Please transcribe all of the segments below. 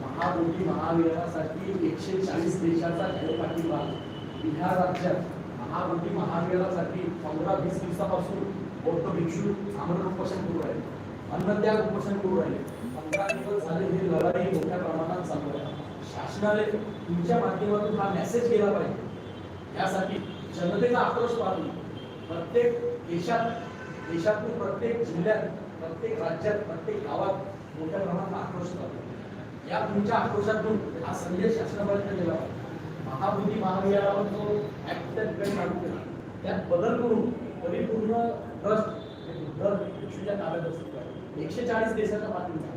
महाबोधी महाविहारासाठी एकशे चाळीस देशाचा खेळपाठिंबा. बिहार राज्यात महाबोधी महाविहारासाठी पंधरा वीस दिवसापासून बौद्ध भिक्षू आमरण उपोषण सुरू आहे. अन्नत्याग उपोषण करू राहिले. पंधरा दिवस झाले ही लढाई मोठ्या प्रमाणात चालू आहे. शासनाने तुमच्या माध्यमातून हा मेसेज केला पाहिजे. यासाठी जनतेचा आक्रोश पाहून प्रत्येक देशात देशातून प्रत्येक जिल्ह्यात प्रत्येक राज्यात प्रत्येक गावात मोठ्या प्रमाणात आक्रोश पाहतो या तुमच्या आक्रोशातून हा संदेश शासनापर्यंत गेला पाहिजे. महाविहारावर जो ऍक्ट लागू केला त्यात बदल करून परिपूर्ण ट्रस्ट हे बुद्ध भिक्षूच्या ताब्यात असतो. एकशे चाळीस देशाचा पाठिंबा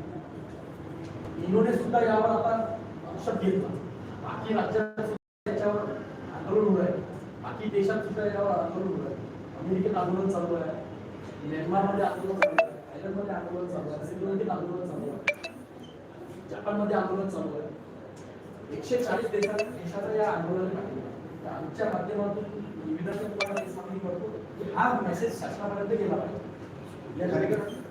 इंडोने सुद्धा यावर आता शब्द घेतला. बाकी राज्यात सुद्धा याच्यावर आंदोलन होत आहे बाकी देशात सुद्धा यावर आंदोलन होत आहे अमेरिकेत आंदोलन चालू आहे. म्यानमारमध्ये आंदोलन चालू आहे. थायलंडमध्ये आंदोलन चालू आहे. श्रीलंकेत आंदोलन चालू आहे. जपानमध्ये आंदोलन चालू आहे. एकशे चाळीस देशात देशाचा या आंदोलन आमच्या माध्यमातून विविध सांगणी करतो की हा मेसेज शासनापर्यंत गेला पाहिजे. या कार्यक्रमात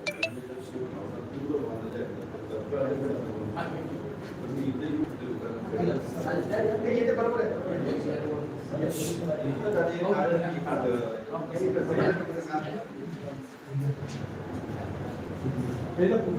हे इथे